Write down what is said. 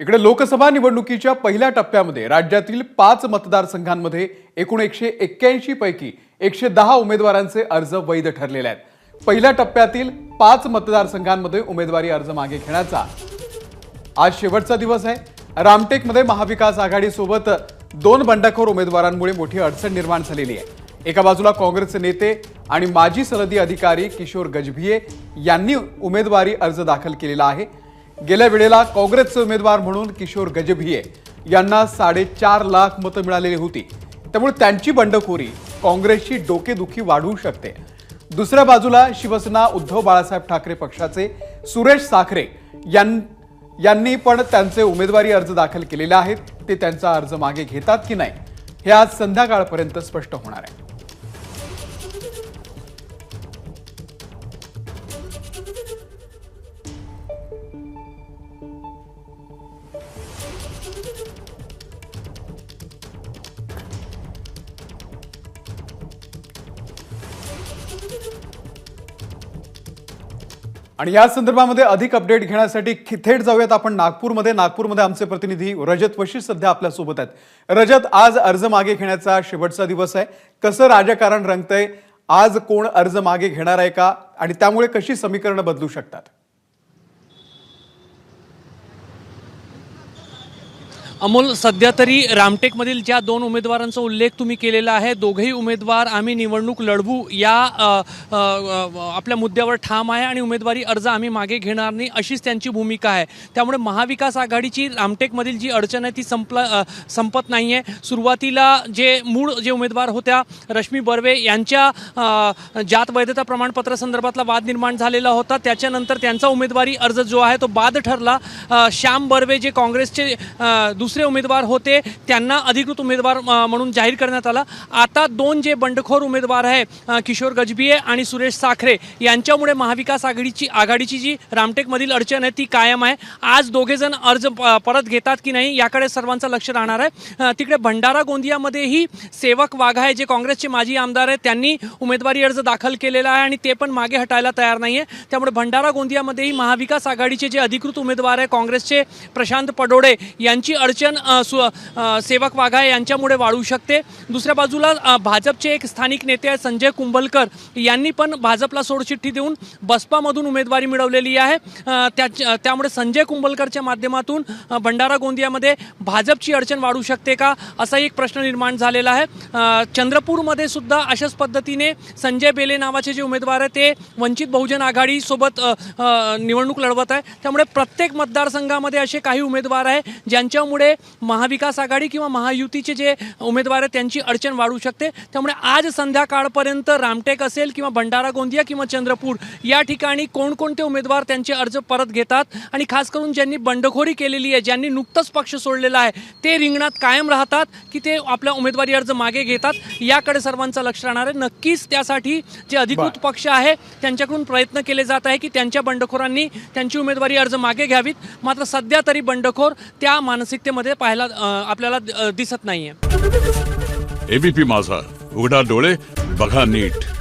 इकडे लोकसभा निवडणुकीच्या पहिल्या टप्प्यामध्ये राज्यातील पाच मतदारसंघांमध्ये एकूण एकशे एक्क्याऐंशी पैकी एकशे दहा उमेदवारांचे अर्ज वैध ठरलेले आहेत. पहिल्या टप्प्यातील पाच मतदारसंघांमध्ये उमेदवारी अर्ज मागे घेण्याचा आज शेवटचा दिवस आहे. रामटेकमध्ये महाविकास आघाडीसोबत दोन बंडखोर उमेदवारांमुळे मोठी अडचण निर्माण झालेली आहे. एका बाजूला काँग्रेसचे नेते आणि माजी सनदी अधिकारी किशोर गजभिये यांनी उमेदवारी अर्ज दाखल केलेला आहे. गेल्या वेळेला काँग्रेसचे उमेदवार म्हणून किशोर गजभिये यांना साडेचार लाख मतं मिळालेली होती. त्यामुळे त्यांची बंडखोरी काँग्रेसची डोकेदुखी वाढवू शकते. दुसऱ्या बाजूला शिवसेना उद्धव बाळासाहेब ठाकरे पक्षाचे सुरेश साखरे यां यांनी पण त्यांचे उमेदवारी अर्ज दाखल केलेले आहेत. ते त्यांचा अर्ज मागे घेतात की नाही हे आज संध्याकाळपर्यंत स्पष्ट होणार आहे. आणि या संदर्भामध्ये अधिक अपडेट घेण्यासाठी थेट जाऊयात आपण नागपूरमध्ये. नागपूरमध्ये आमचे प्रतिनिधी रजत वशी सध्या आपल्यासोबत आहेत. रजत आज अर्ज मागे घेण्याचा शेवटचा दिवस आहे. कसं राजकारण रंगतंय? आज कोण अर्ज मागे घेणार आहे का? आणि त्यामुळे कशी समीकरणं बदलू शकतात? अमोल सध्या तरी रामटेकमधील ज्या दोन उमेदवारांचा उल्लेख तुम्ही केलेला आहे दोघेही उमेदवार आम्ही निवडणूक लढवू या आपल्या मुद्द्यावर ठाम आहे आणि उमेदवारी अर्ज आम्ही मागे घेणार नाही अशीच त्यांची भूमिका आहे. त्यामुळे महाविकास आघाडीची रामटेकमधील जी अडचण आहे ती संपला संपत नाही आहे सुरुवातीला जे मूळ जे उमेदवार होत्या रश्मी बर्वे यांच्या जात वैधता प्रमाणपत्र संदर्भातला वाद निर्माण झालेला होता. त्याच्यानंतर त्यांचा उमेदवारी अर्ज जो आहे तो बाद ठरला. श्याम बर्वे जे काँग्रेसचे दुसरे दुसरे उमेदवार होते त्यांना अधिकृत उमेदवार म्हणून जाहीर करण्यात आला. आता दोन जे बंडखोर उमेदवार आहे किशोर गजबिये आणि सुरेश साखरे यांच्यामुळे महाविकास आघाडीची आघाडीची जी रामटेकमधील अडचण आहे ती कायम आहे. आज दोघेजण अर्ज प- परत घेतात की नाही याकडे सर्वांचं लक्ष राहणार आहे. तिकडे भंडारा गोंदियामध्येही सेवक वाघ आहे जे काँग्रेसचे माजी आमदार आहेत त्यांनी उमेदवारी अर्ज दाखल केलेला आहे आणि ते पण मागे हटायला तयार नाही आहे त्यामुळे भंडारा गोंदियामध्येही महाविकास आघाडीचे जे अधिकृत उमेदवार आहे काँग्रेसचे प्रशांत पडोडे यांची अडचण सु सेवक वाघा यांच्यामुळे वाढू शकते. दुसऱ्या बाजूला भाजपचे एक स्थानिक नेते आहेत संजय कुंभलकर. यांनी पण भाजपला सोडचिठ्ठी देऊन बसपामधून उमेदवारी मिळवलेली आहे. त्या त्यामुळे संजय कुंभलकरच्या माध्यमातून भंडारा गोंदियामध्ये भाजपची अडचण वाढू शकते का? असा एक प्रश्न निर्माण झालेला आहे. चंद्रपूरमध्ये सुद्धा अशाच पद्धतीने संजय बेले नावाचे जे उमेदवार आहे ते वंचित बहुजन आघाडीसोबत निवडणूक लढवत आहे त्यामुळे प्रत्येक मतदारसंघामध्ये असे काही उमेदवार आहे ज्यांच्यामुळे महाविकास आघाडी किंवा महायुतीचे जे उमेदवार आहेत त्यांची अडचण वाढू शकते. त्यामुळे आज संध्याकाळपर्यंत रामटेक असेल किंवा भंडारा गोंदिया किंवा चंद्रपूर या ठिकाणी कोणकोणते उमेदवार त्यांचे अर्ज परत घेतात? आणि खास करून ज्यांनी बंडखोरी केलेली आहे ज्यांनी नुकतंच पक्ष सोडलेला आहे ते रिंगणात कायम राहतात की ते आपला उमेदवारी अर्ज मागे घेतात? याकडे सर्वांचं लक्ष राहणार आहे. नक्कीच त्यासाठी जे अधिकृत पक्ष आहे त्यांच्याकडून प्रयत्न केले जात आहे की त्यांच्या बंडखोरांनी त्यांची उमेदवारी अर्ज मागे घ्यावीत. मात्र सध्या तरी बंडखोर त्या मानसिकतेमध्ये पाहायला आपल्याला दिसत नाहीये. एबीपी माझा. उघडा डोळे बघा नीट.